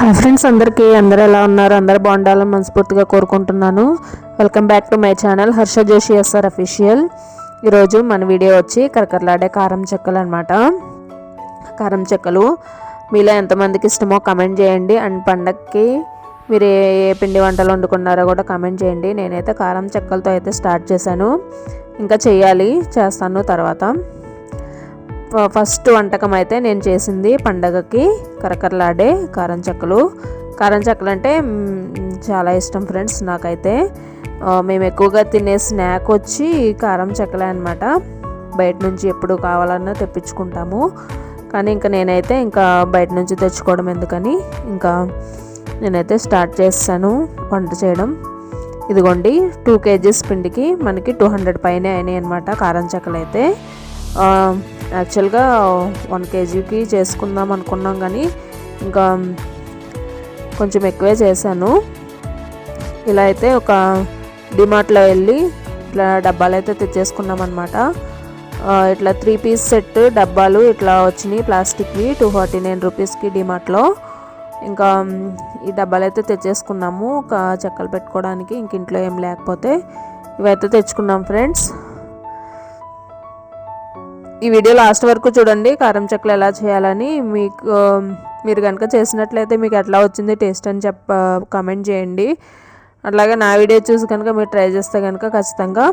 Hi friends అందరికీ అందరూ ఎలా ఉన్నారు? అందరూ బాగుండాలని మనస్ఫూర్తిగా కోరుకుంటున్నాను. Welcome back to my channel Harsha Joshi SR official ఈరోజు మన వీడియో వచ్చి కరకరలాడే కారం చెక్కలు అనమాట కారం చెక్కలు మీలో ఎంతమందికి ఇష్టమో కమెంట్ చేయండి. అండ్ పండగకి మీరు ఏ ఏ పిండి వంటలు వండుకున్నారో కూడా కమెంట్ చేయండి. నేనైతే కారం చెక్కలతో అయితే స్టార్ట్ చేశాను. ఇంకా చేయాలి చేస్తాను తర్వాత. ఫస్ట్ వంటకం అయితే నేను చేసింది పండగకి కరకరలాడే కారం చెక్కలు. కారం చెక్కలు అంటే చాలా ఇష్టం ఫ్రెండ్స్ నాకైతే. మేము ఎక్కువగా తినే స్నాక్ వచ్చి కారం చెక్కలే అనమాట బయట నుంచి ఎప్పుడు కావాలన్నా తెప్పించుకుంటాము. కానీ ఇంకా నేనైతే ఇంకా బయట నుంచి తెచ్చుకోవడం ఎందుకని ఇంకా నేనైతే స్టార్ట్ చేస్తాను వంట చేయడం. ఇదిగోండి టూ కేజీస్ పిండికి మనకి టూ హండ్రెడ్ పైనే అయినాయి అనమాట కారం చెక్కలు అయితే యాక్చువల్గా వన్ కేజీకి చేసుకుందాం అనుకున్నాం కానీ ఇంకా కొంచెం ఎక్కువే చేశాను. ఇలా అయితే ఒక డిమార్ట్లో వెళ్ళి ఇట్లా డబ్బాలు అయితే తెచ్చేసుకున్నాం అనమాట ఇట్లా త్రీ పీస్ సెట్ డబ్బాలు ఇట్లా వచ్చినాయి ప్లాస్టిక్వి టూ ఫార్టీ నైన్ రూపీస్కి డిమార్ట్లో. ఇంకా ఈ డబ్బాలు అయితే తెచ్చేసుకున్నాము. ఒక చెక్కలు పెట్టుకోవడానికి ఇంక ఇంట్లో ఏం లేకపోతే ఇవైతే తెచ్చుకున్నాం ఫ్రెండ్స్. ఈ వీడియో లాస్ట్ వరకు చూడండి. కారం చెక్కలు ఎలా చేయాలని మీకు మీరు కనుక చేసినట్లయితే మీకు ఎట్లా వచ్చింది టేస్ట్ అని చెప్ప కామెంట్ చేయండి. అట్లాగే నా వీడియో చూసి కనుక మీరు ట్రై చేస్తే కనుక ఖచ్చితంగా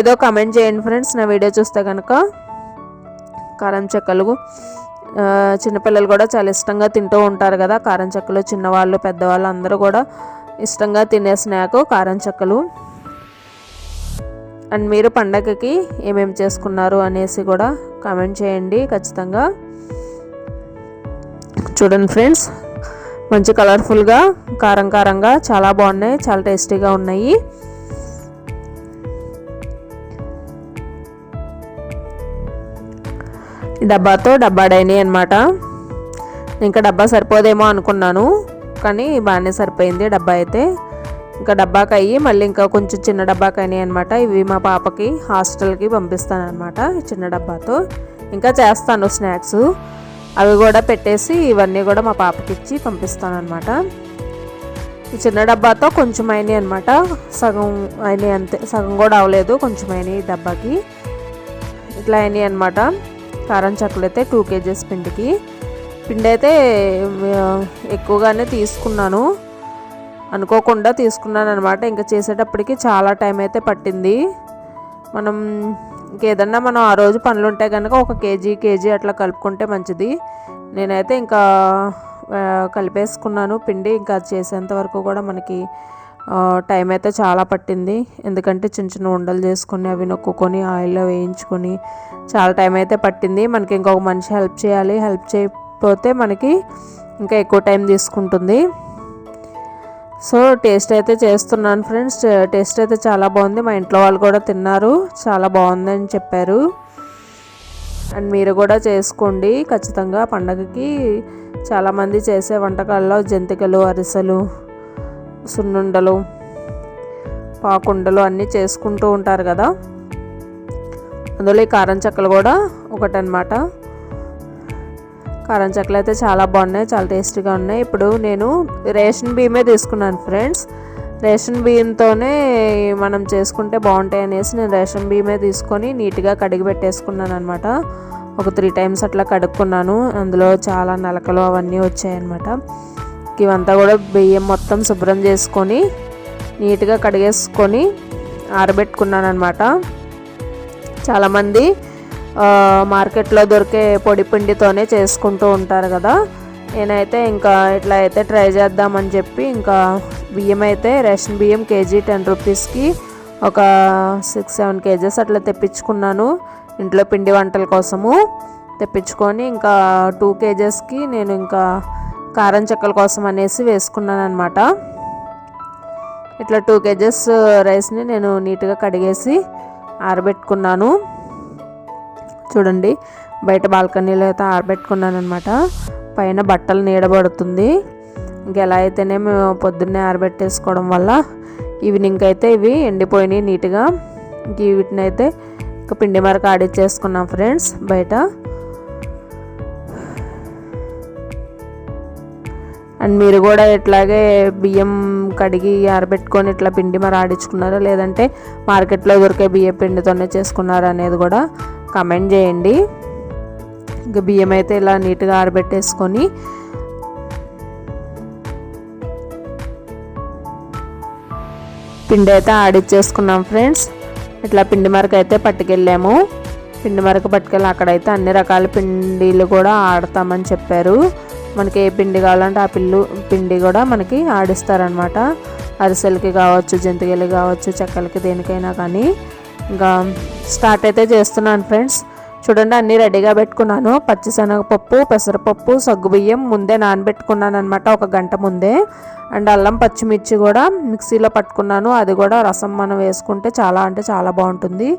ఏదో కమెంట్ చేయండి ఫ్రెండ్స్ నా వీడియో చూస్తే కనుక కారం చెక్కలు చిన్నపిల్లలు కూడా చాలా ఇష్టంగా తింటూ ఉంటారు కదా. కారం చెక్కలు చిన్నవాళ్ళు పెద్దవాళ్ళు అందరూ కూడా ఇష్టంగా తినే స్నాక్ కారం చెక్కలు. అండ్ మీరు పండగకి ఏమేమి చేసుకున్నారు అనేసి కూడా కామెంట్ చేయండి ఖచ్చితంగా. చూడండి ఫ్రెండ్స్ మంచి కలర్ఫుల్గా కారం కారంగా చాలా బాగున్నాయి చాలా టేస్టీగా ఉన్నాయి. డబ్బాతో డబ్బా డైనీ అనమాట ఇంకా డబ్బా సరిపోదేమో అనుకున్నాను కానీ బాగానే సరిపోయింది డబ్బా అయితే. ఇంకా డబ్బాకి మళ్ళీ ఇంకా కొంచెం చిన్న డబ్బాకి అయినాయి అనమాట ఇవి మా పాపకి హాస్టల్కి పంపిస్తాను అనమాట చిన్న డబ్బాతో. ఇంకా చేస్తాను స్నాక్స్. అవి కూడా పెట్టేసి ఇవన్నీ కూడా మా పాపకి ఇచ్చి పంపిస్తాను అనమాట ఈ చిన్న డబ్బాతో కొంచెం అయినాయి అనమాట సగం అయినాయి అంతే. సగం కూడా అవ్వలేదు కొంచెం అయినాయి డబ్బాకి. ఇట్లా అయినాయి అనమాట కారం చెక్కలు అయితే టూ కేజీస్ పిండికి. పిండి అయితే ఎక్కువగానే తీసుకున్నాను. అనుకోకుండా తీసుకున్నాను అనమాట ఇంకా చేసేటప్పటికి చాలా టైం అయితే పట్టింది. మనం ఇంకేదన్నా మనం ఆ రోజు పనులు ఉంటే కనుక ఒక కేజీ కేజీ అట్లా కలుపుకుంటే మంచిది. నేనైతే ఇంకా కలిపేసుకున్నాను. పిండి ఇంకా అది చేసేంత వరకు కూడా మనకి టైం అయితే చాలా పట్టింది. ఎందుకంటే చిన్న చిన్న ఉండలు చేసుకొని అవి నొక్కుకొని ఆయిల్లో వేయించుకొని చాలా టైం అయితే పట్టింది. మనకి ఇంకొక మనిషి హెల్ప్ చేయాలి. హెల్ప్ చేయకపోతే మనకి ఇంకా ఎక్కువ టైం తీసుకుంటుంది. సో టేస్ట్ అయితే చేస్తున్నాను ఫ్రెండ్స్. టేస్ట్ అయితే చాలా బాగుంది. మా ఇంట్లో వాళ్ళు కూడా తిన్నారు. చాలా బాగుందని చెప్పారు. అండ్ మీరు కూడా చేసుకోండి. ఖచ్చితంగా పండగకి చాలామంది చేసే వంటకాల్లో జంతికలు అరిసెలు సున్నుండలు పాకుండలు అన్నీ చేసుకుంటూ ఉంటారు కదా. అందులో ఈ కారం చెక్కలు కూడా ఒకటనమాట కారం చెక్కలు అయితే చాలా బాగున్నాయి చాలా టేస్టీగా ఉన్నాయి. ఇప్పుడు నేను రేషన్ బియ్యమే తీసుకున్నాను ఫ్రెండ్స్. రేషన్ బియ్యంతోనే మనం చేసుకుంటే బాగుంటాయి అనేసి నేను రేషన్ బియ్యమే తీసుకొని నీట్గా కడిగి పెట్టేసుకున్నాను అనమాట ఒక త్రీ టైమ్స్ అట్లా కడుక్కున్నాను. అందులో చాలా నలకలు అవన్నీ వచ్చాయన్నమాట. ఇవంతా కూడా బియ్యం మొత్తం శుభ్రం చేసుకొని నీట్గా కడిగేసుకొని ఆరబెట్టుకున్నాను అనమాట చాలామంది మార్కెట్లో దొరికే పొడి పిండితోనే చేసుకుంటూ ఉంటారు కదా. నేనైతే ఇంకా ఇట్లా అయితే ట్రై చేద్దామని చెప్పి ఇంకా బియ్యం అయితే రేషన్ బియ్యం కేజీ టెన్ రూపీస్కి ఒక సిక్స్ సెవెన్ కేజెస్ అట్లా తెప్పించుకున్నాను. ఇంట్లో పిండి వంటల కోసము తెప్పించుకొని ఇంకా టూ కేజెస్కి నేను ఇంకా కారం చెక్కల కోసం అనేసి వేసుకున్నాను అనమాట ఇట్లా టూ కేజెస్ రైస్ని నేను నీట్గా కడిగేసి ఆరబెట్టుకున్నాను. చూడండి బయట బాల్కనీలో అయితే ఆరబెట్టుకున్నాను అనమాట పైన బట్టలు నీడబడుతుంది. ఇంకెలా అయితేనే మేము పొద్దున్నే ఆరబెట్టేసుకోవడం వల్ల ఈవినింగ్ అయితే ఇవి ఎండిపోయినాయి నీట్గా. ఇంక వీటిని అయితే ఇంకా పిండి మరక ఆడిచ్చేసుకున్నాం ఫ్రెండ్స్ బయట. అండ్ మీరు కూడా ఇట్లాగే బియ్యం కడిగి ఆరబెట్టుకొని ఇట్లా పిండి మరి ఆడించుకున్నారా లేదంటే మార్కెట్లో దొరికే బియ్యం పిండితోనే చేసుకున్నారా అనేది కూడా కమెంట్ చేయండి. ఇంకా బియ్యం అయితే ఇలా నీట్గా ఆరబెట్టేసుకొని పిండి అయితే ఆడిచ్చేసుకున్నాం ఫ్రెండ్స్. ఇట్లా పిండి మరక అయితే పట్టుకెళ్ళాము. పిండి మరకు పట్టుకెళ్ళి అక్కడైతే అన్ని రకాల పిండిలు కూడా ఆడతామని చెప్పారు. మనకి ఏ పిండి కావాలంటే ఆ పిల్లు పిండి కూడా మనకి ఆడిస్తారనమాట అరిసెలకి కావచ్చు జంతికలకి కావచ్చు చెక్కలకి దేనికైనా కానీ. ఇంకా స్టార్ట్ అయితే చేస్తున్నాను ఫ్రెండ్స్. చూడండి అన్నీ రెడీగా పెట్టుకున్నాను. పచ్చిశనగపప్పు పెసరపప్పు సగ్గుబియ్యం ముందే నానబెట్టుకున్నాను అనమాట ఒక గంట ముందే. అండ్ అల్లం పచ్చిమిర్చి కూడా మిక్సీలో పట్టుకున్నాను. అది కూడా రసం మనం వేసుకుంటే చాలా అంటే చాలా బాగుంటుంది.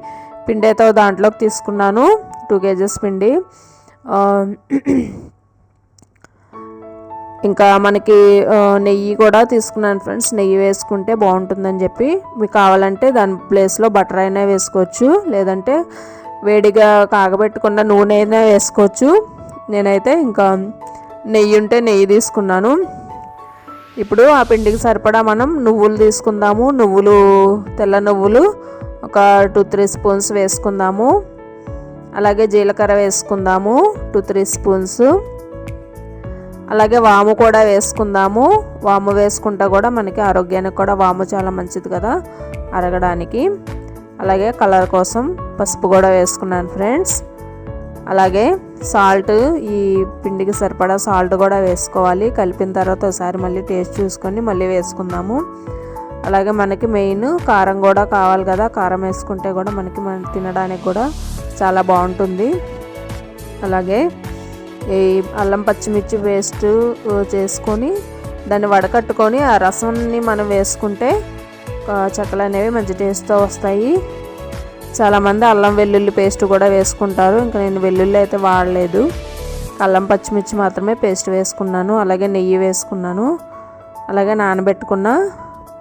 పిండి అయితే దాంట్లోకి తీసుకున్నాను. టూ కేజెస్ పిండి. ఇంకా మనకి నెయ్యి కూడా తీసుకున్నాను ఫ్రెండ్స్. నెయ్యి వేసుకుంటే బాగుంటుందని చెప్పి. మీకు కావాలంటే దాని ప్లేస్లో బటర్ అయినా వేసుకోవచ్చు. లేదంటే వేడిగా కాగబెట్టుకున్న నూనె అయినా వేసుకోవచ్చు. నేనైతే ఇంకా నెయ్యి ఉంటే నెయ్యి తీసుకున్నాను. ఇప్పుడు ఆ పిండికి సరిపడా మనం నువ్వులు తీసుకుందాము. నువ్వులు తెల్ల నువ్వులు ఒక టూ త్రీ స్పూన్స్ వేసుకుందాము. అలాగే జీలకర్ర వేసుకుందాము టూ త్రీ స్పూన్స్ అలాగే వాము కూడా వేసుకుందాము. వాము వేసుకుంటా కూడా మనకి ఆరోగ్యానికి కూడా వాము చాలా మంచిది కదా అరగడానికి. అలాగే కలర్ కోసం పసుపు కూడా వేసుకున్నాను ఫ్రెండ్స్. అలాగే సాల్ట్ ఈ పిండికి సరిపడా సాల్ట్ కూడా వేసుకోవాలి. కలిపిన తర్వాత ఒకసారి మళ్ళీ టేస్ట్ చూసుకొని మళ్ళీ వేసుకుందాము. అలాగే మనకి మెయిన్ కారం కూడా కావాలి కదా. కారం వేసుకుంటే కూడా మనకి మన తినడానికి కూడా చాలా బాగుంటుంది. అలాగే అల్లం పచ్చిమిర్చి పేస్ట్ చేసుకొని దాన్ని వడకట్టుకొని ఆ రసంని మనం వేసుకుంటే చెక్కలు అనేవి మంచి టేస్ట్తో వస్తాయి. చాలామంది అల్లం వెల్లుల్లి పేస్ట్ కూడా వేసుకుంటారు. ఇంకా నేను వెల్లుల్లి అయితే వాడలేదు. అల్లం పచ్చిమిర్చి మాత్రమే పేస్ట్ వేసుకున్నాను. అలాగే నెయ్యి వేసుకున్నాను. అలాగే నానబెట్టుకున్న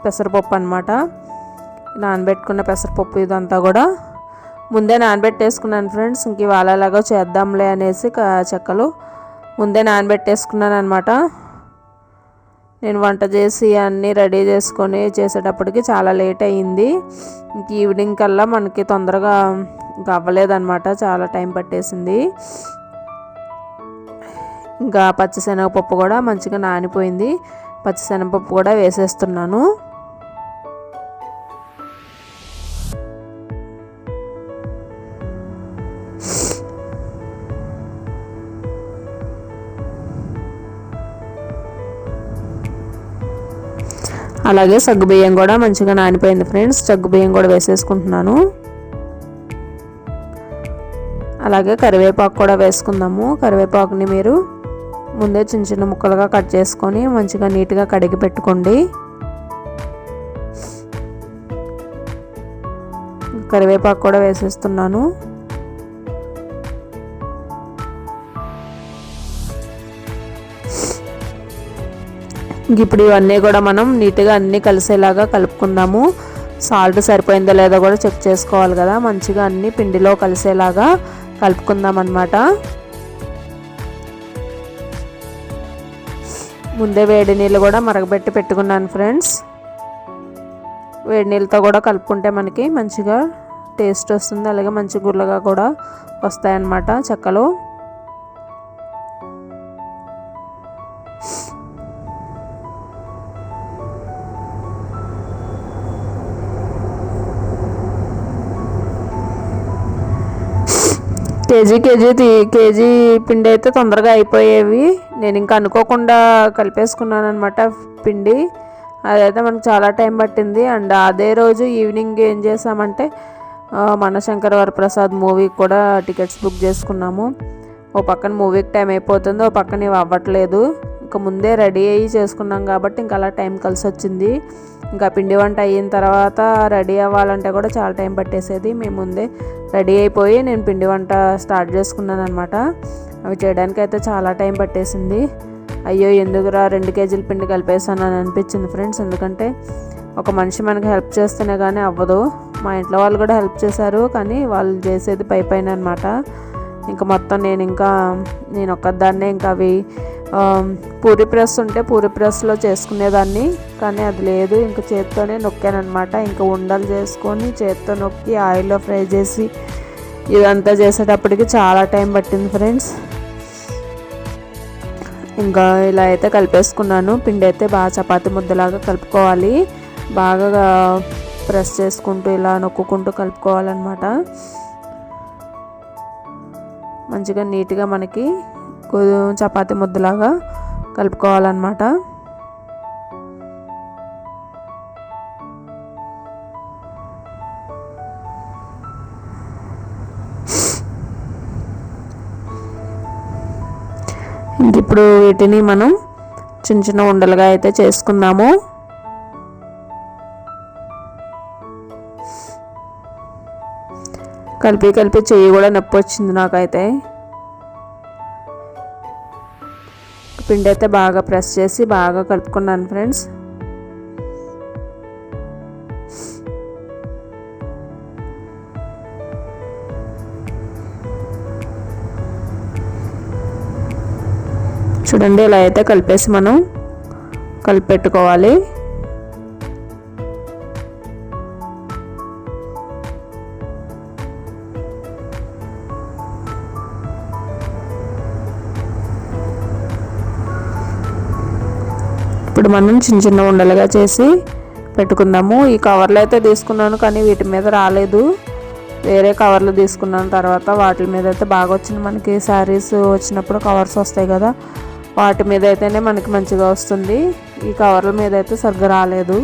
పెసరపప్పు అనమాట నానబెట్టుకున్న పెసరపప్పు ఇదంతా కూడా ముందే నానబెట్టేసుకున్నాను ఫ్రెండ్స్ ఇంక ఇవాళ ఎలాగో చేద్దాంలే అనేసి చెక్కలు ముందే నానబెట్టేసుకున్నాను అనమాట నేను వంట చేసి అన్నీ రెడీ చేసుకొని చేసేటప్పటికి చాలా లేట్ అయ్యింది ఇంక ఈవినింగ్ కల్లా మనకి తొందరగా ఇంకా అవ్వలేదన్నమాట చాలా టైం పట్టేసింది. ఇంకా పచ్చిశనగపప్పు కూడా మంచిగా నానిపోయింది. పచ్చిశనగపప్పు కూడా వేసేస్తున్నాను. అలాగే సగ్గుబియ్యం కూడా మంచిగా నానిపోయింది ఫ్రెండ్స్. సగ్గుబియ్యం కూడా వేసేసుకుంటున్నాను. అలాగే కరివేపాకు కూడా వేసుకుందాము. కరివేపాకుని మీరు ముందే చిన్న చిన్న ముక్కలుగా కట్ చేసుకొని మంచిగా నీట్గా కడిగి పెట్టుకోండి. కరివేపాకు కూడా వేసేస్తున్నాను. ఇప్పుడు ఇవన్నీ కూడా మనం నీట్గా అన్నీ కలిసేలాగా కలుపుకుందాము. సాల్ట్ సరిపోయిందో లేదో కూడా చెక్ చేసుకోవాలి కదా. మంచిగా అన్నీ పిండిలో కలిసేలాగా కలుపుకుందాం అనమాట ముందే వేడి నీళ్ళు కూడా మరగబెట్టి పెట్టుకున్నాను ఫ్రెండ్స్. వేడి నీళ్ళతో కూడా కలుపుకుంటే మనకి మంచిగా టేస్ట్ వస్తుంది. అలాగే మంచి గుల్లగా కూడా వస్తాయన్నమాట చెక్కలు. కేజీ కేజీ కేజీ పిండి అయితే తొందరగా అయిపోయేవి. నేను ఇంకా అనుకోకుండా కలిపేసుకున్నాను అనమాట పిండి. అదైతే మనకు చాలా టైం పట్టింది. అండ్ అదే రోజు ఈవినింగ్ ఏం చేసామంటే మన శంకర వరప్రసాద్ మూవీకి కూడా టికెట్స్ బుక్ చేసుకున్నాము. ఓ పక్కన మూవీకి టైం అయిపోతుంది ఓ పక్కన ఇవి అవ్వట్లేదు. ఇంకా ముందే రెడీ అయ్యి చేసుకున్నాం కాబట్టి ఇంకా అలా టైం కలిసి వచ్చింది ఇంకా పిండి వంట అయిన తర్వాత రెడీ అవ్వాలంటే కూడా చాలా టైం పట్టేసేది. మేము ముందే రెడీ అయిపోయి నేను పిండి వంట స్టార్ట్ చేసుకున్నాను అనమాట అవి చేయడానికి అయితే చాలా టైం పట్టేసింది. అయ్యో ఎందుకురా రెండు కేజీల పిండి కలిపేసాను అని అనిపించింది ఫ్రెండ్స్. ఎందుకంటే ఒక మనిషి మనకి హెల్ప్ చేస్తేనే కానీ అవ్వదు. మా ఇంట్లో వాళ్ళు కూడా హెల్ప్ చేశారు కానీ వాళ్ళు చేసేది పై పైన అనమాట ఇంకా మొత్తం నేను ఇంకా నేను ఒక్కదాన్నే ఇంకా అవి పూరి ప్రెస్ ఉంటే పూరి ప్రెస్లో చేసుకునేదాన్ని కానీ అది లేదు. ఇంకా చేత్తోనే నొక్కానమాట ఇంకా ఉండలు చేసుకొని చేత్తో నొక్కి ఆయిల్లో ఫ్రై చేసి ఇదంతా చేసేటప్పటికి చాలా టైం పట్టింది ఫ్రెండ్స్. ఇంకా ఇలా అయితే కలిపేసుకున్నాను. పిండి అయితే బాగా చపాతి ముద్దలాగా కలుపుకోవాలి. బాగా ప్రెస్ చేసుకుంటూ ఇలా నొక్కుకుంటూ కలుపుకోవాలన్నమాట. మంచిగా నీట్గా మనకి చపాతి ముద్దలాగా కలుపుకోవాలన్నమాట. ఇంక ఇప్పుడు వీటిని మనం చిన్న చిన్న ఉండలుగా అయితే చేసుకుందాము. కలిపి కలిపి చెయ్యి కూడా నొప్పి వచ్చింది నాకైతే. పిండి అయితే బాగా ప్రెస్ చేసి బాగా కలుపుకున్నాను ఫ్రెండ్స్ చూడండి ఇలా అయితే కలిపేసి మనం కలిపెట్టుకోవాలి. మనం చిన్న చిన్న ఉండలుగా చేసి పెట్టుకుందాము. ఈ కవర్లు అయితే తీసుకున్నాను కానీ వీటి మీద రాలేదు. వేరే కవర్లు తీసుకున్నాను తర్వాత వాటి మీద అయితే బాగా వచ్చింది. మనకి శారీస్ వచ్చినప్పుడు కవర్స్ వస్తాయి కదా వాటి మీద అయితేనే మనకి మంచిగా వస్తుంది. ఈ కవర్ల మీద అయితే సరిగ్గా రాలేదు.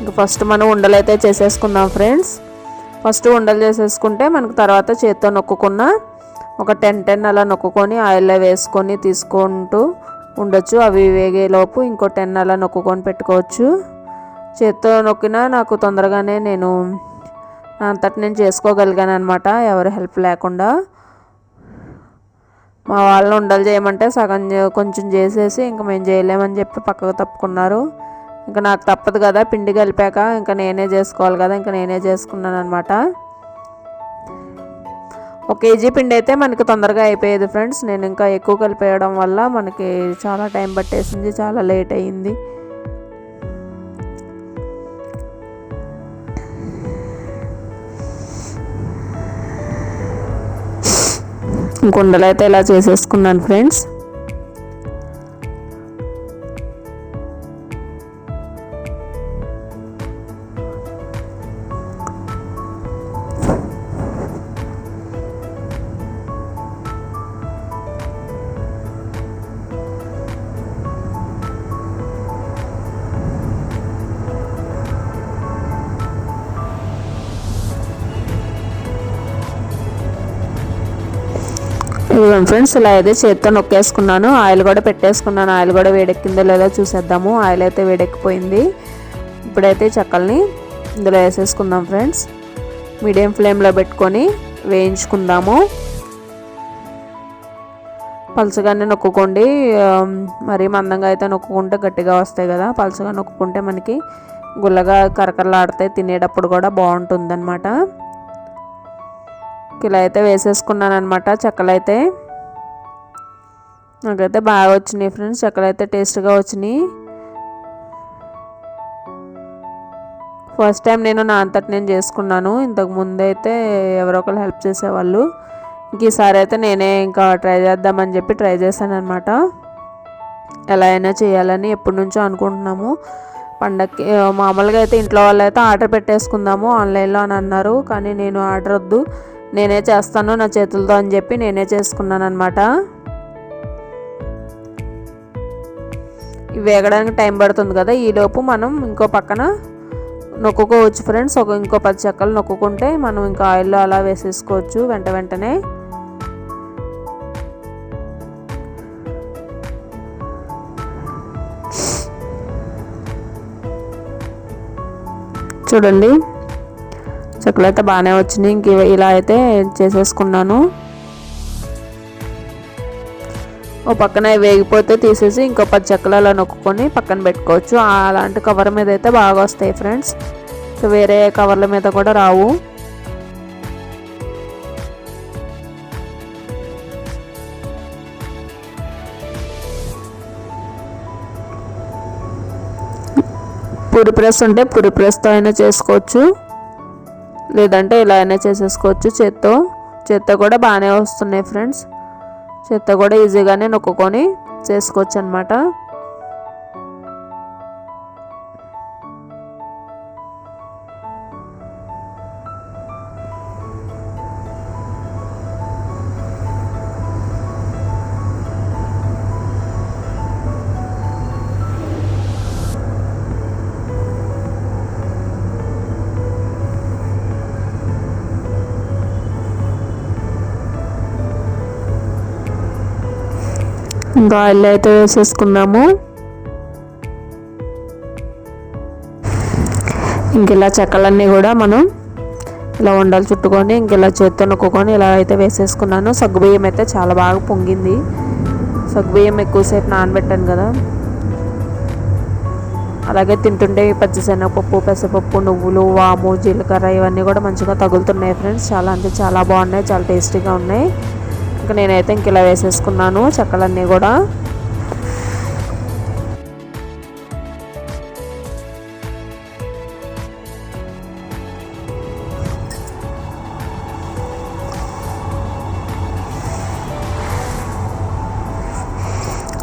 ఇంకా ఫస్ట్ మనం ఉండలు అయితే చేసేసుకుందాం ఫ్రెండ్స్. ఫస్ట్ ఉండలు చేసేసుకుంటే మనకు తర్వాత చేత్తో నొక్కుకున్న ఒక టెన్ టెన్ అలా నొక్కుకొని ఆయిల్లో వేసుకొని తీసుకుంటూ ఉండొచ్చు. అవి వేగేలోపు ఇంకో టెన్ అలా నొక్కుకొని పెట్టుకోవచ్చు. చేత్తో నొక్కినా నాకు తొందరగానే నేను నా అంతటి నేను చేసుకోగలిగాను అనమాట ఎవరి హెల్ప్ లేకుండా. మా వాళ్ళని ఉండలు చేయమంటే సగం కొంచెం చేసేసి ఇంకా మేము చేయలేమని చెప్పి పక్కకు తప్పుకున్నారు. ఇంకా నాకు తప్పదు కదా పిండి కలిపాక ఇంకా నేనే చేసుకోవాలి కదా ఇంకా నేనే చేసుకున్నాను అనమాట ఒక కేజీ పిండి అయితే మనకి తొందరగా అయిపోయేది ఫ్రెండ్స్. నేను ఇంకా ఎక్కువ కలిపేయడం వల్ల మనకి చాలా టైం పట్టేసింది చాలా లేట్ అయింది కుండలు అయితే ఇలా చేసేసుకున్నాను ఫ్రెండ్స్. ఇదిగోండి ఫ్రెండ్స్ ఇలా అయితే చేత్తో నొక్కేసుకున్నాను. ఆయిల్ కూడా పెట్టేసుకున్నాను. ఆయిల్ కూడా వేడెక్కిందో లేదో చూసేద్దాము. ఆయిల్ అయితే వేడెక్కిపోయింది. ఇప్పుడైతే చెక్కల్ని ఇందులో వేసేసుకుందాం ఫ్రెండ్స్. మీడియం ఫ్లేమ్లో పెట్టుకొని వేయించుకుందాము. పలుచగానే నొక్కుకోండి. మరీ మందంగా అయితే నొక్కుకుంటే గట్టిగా వస్తాయి కదా. పలుచగా నొక్కుకుంటే మనకి గుల్లగా కరకరలాడితే తినేటప్పుడు కూడా బాగుంటుంది ఇలా అయితే వేసేసుకున్నాను అనమాట చెక్కలైతే. అయితే నాకైతే బాగా వచ్చినాయి ఫ్రెండ్స్ చెక్కలైతే అయితే టేస్ట్గా వచ్చినాయి. ఫస్ట్ టైం నేను నా అంతటి నేను చేసుకున్నాను ఇంతకు ముందు అయితే ఎవరో ఒకరు హెల్ప్ చేసేవాళ్ళు. ఇంక ఈసారి అయితే నేనే ఇంకా ట్రై చేద్దామని చెప్పి ట్రై చేశాను అనమాట ఎలా అయినా చేయాలని ఎప్పటి నుంచో అనుకుంటున్నాము. పండక్కి మామూలుగా అయితే ఇంట్లో వాళ్ళు అయితే ఆర్డర్ పెట్టేసుకుందాము ఆన్లైన్లో అని అన్నారు కానీ నేను ఆర్డర్ వద్దు. నేనే చేస్తాను నా చేతులతో అని చెప్పి నేనే చేసుకున్నాను అనమాట ఇవి వేగడానికి టైం పడుతుంది కదా ఈలోపు మనం ఇంకో పక్కన నొక్కుకోవచ్చు ఫ్రెండ్స్. ఒక ఇంకో పది చెక్కలు నొక్కుంటే మనం ఇంకా ఆయిల్లో అలా వేసేసుకోవచ్చు వెంట వెంటనే. చూడండి. చెక్కలు అయితే బాగానే వచ్చినాయి. ఇంక ఇలా అయితే చేసేసుకున్నాను. ఓ పక్కన వేగిపోతే తీసేసి ఇంకో పది చెక్కలు అలా నొక్కుని పక్కన పెట్టుకోవచ్చు. అలాంటి కవర్ మీద అయితే బాగా వస్తాయి ఫ్రెండ్స్. వేరే కవర్ల మీద కూడా రావు. పురి ప్రెస్ ఉంటే పురి ప్రెస్తో అయినా చేసుకోవచ్చు. లేదంటే ఇలా అయినా చేసేసుకోవచ్చు. చేత్తో చేత్తో కూడా బాగానే వస్తున్నాయి ఫ్రెండ్స్. చేత్తో కూడా ఈజీగానే నొక్కుకొని చేసుకోవచ్చు అనమాట ఇంకా ఆయిల్ అయితే వేసేసుకున్నాము ఇంక ఇలా చెక్కలన్నీ కూడా మనం ఇలా ఉండాలి చుట్టుకొని ఇంక ఇలా చేత్తో నొక్కుకొని ఇలా అయితే వేసేసుకున్నాను. సగ్గుబియ్యం అయితే చాలా బాగా పొంగింది. సగ్గుబియ్యం ఎక్కువసేపు నానబెట్టాను కదా. అలాగే తింటుంటే పచ్చిశనగపప్పు పెసరపప్పు నువ్వులు వాము జీలకర్ర ఇవన్నీ కూడా మంచిగా తగులుతున్నాయి ఫ్రెండ్స్. చాలా అంటే చాలా బాగున్నాయి చాలా టేస్టీగా ఉన్నాయి. ఇంకా నేనైతే ఇంక ఇలా వేసేసుకున్నాను చెక్కలన్నీ కూడా.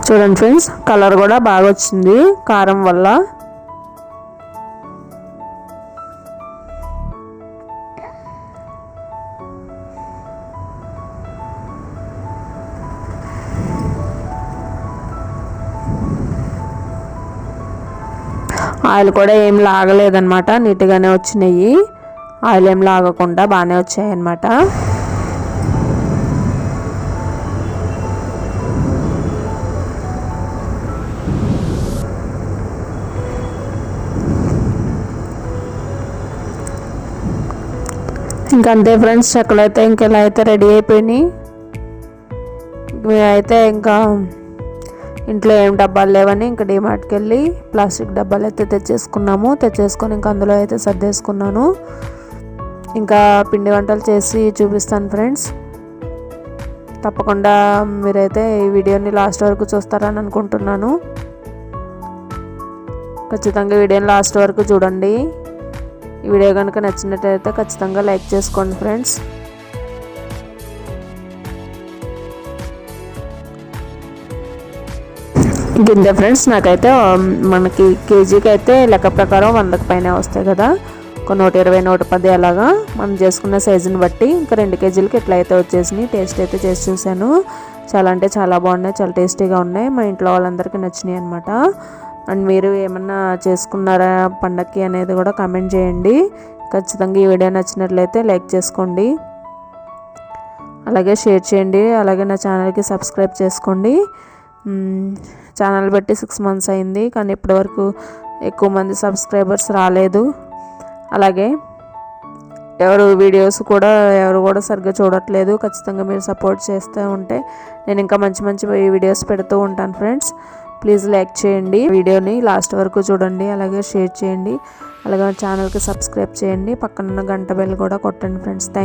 చూడండి ఫ్రెండ్స్ కలర్ కూడా బాగా వచ్చింది కారం వల్ల. ఆయిల్ కూడా ఏం లాగలేదనమాట నీట్గానే వచ్చినాయి. ఆయిల్ ఏం లాగకుండా బాగానే వచ్చాయి అన్నమాట ఇంకా అంతే ఫ్రెండ్స్ చెక్కలు అయితే అయితే రెడీ అయిపోయినాయి. అయితే ఇంకా ఇంట్లో ఏం డబ్బాలు లేవని ఇంకా డిమార్ట్కి వెళ్ళి ప్లాస్టిక్ డబ్బాలు అయితే తెచ్చేసుకున్నాము. తెచ్చేసుకొని ఇంకా అందులో అయితే సర్దేసుకున్నాను. ఇంకా పిండి వంటలు చేసి చూపిస్తాను ఫ్రెండ్స్. తప్పకుండా మీరైతే ఈ వీడియోని లాస్ట్ వరకు చూస్తారని అనుకుంటున్నాను. ఖచ్చితంగా వీడియోని లాస్ట్ వరకు చూడండి. ఈ వీడియో కనుక నచ్చినట్టయితే ఖచ్చితంగా లైక్ చేసుకోండి ఫ్రెండ్స్. గింజ ఫ్రెండ్స్ నాకైతే మనకి కేజీకి అయితే లెక్క ప్రకారం వందకి పైన వస్తాయి కదా. ఒక నూట ఇరవై నూట పది అలాగా. మనం చేసుకున్న సైజుని బట్టి ఇంకా రెండు కేజీలకి ఇట్లా అయితే వచ్చేసినాయి. టేస్ట్ అయితే చేసి చూశాను. చాలా అంటే చాలా బాగున్నాయి చాలా టేస్టీగా ఉన్నాయి. మా ఇంట్లో వాళ్ళందరికీ నచ్చినాయి అనమాట అండ్ మీరు ఏమన్నా చేసుకున్నారా పండక్కి అనేది కూడా కామెంట్ చేయండి. ఖచ్చితంగా ఈ వీడియో నచ్చినట్లయితే లైక్ చేసుకోండి. అలాగే షేర్ చేయండి. అలాగే నా ఛానల్కి సబ్స్క్రైబ్ చేసుకోండి. ఛానల్ పెట్టి సిక్స్ మంత్స్ అయింది కానీ ఇప్పటివరకు ఎక్కువ మంది సబ్స్క్రైబర్స్ రాలేదు. అలాగే ఎవరు వీడియోస్ కూడా ఎవరు కూడా సరిగ్గా చూడట్లేదు ఖచ్చితంగా మీరు సపోర్ట్ చేస్తూ ఉంటే నేను ఇంకా మంచి మంచి వీడియోస్ పెడుతూ ఉంటాను ఫ్రెండ్స్. ప్లీజ్ లైక్ చేయండి వీడియోని లాస్ట్ వరకు చూడండి అలాగే షేర్ చేయండి అలాగే ఛానల్కి సబ్స్క్రైబ్ చేయండి పక్కనున్న గంట బెల్ కూడా కొట్టండి ఫ్రెండ్స్. థ్యాంక్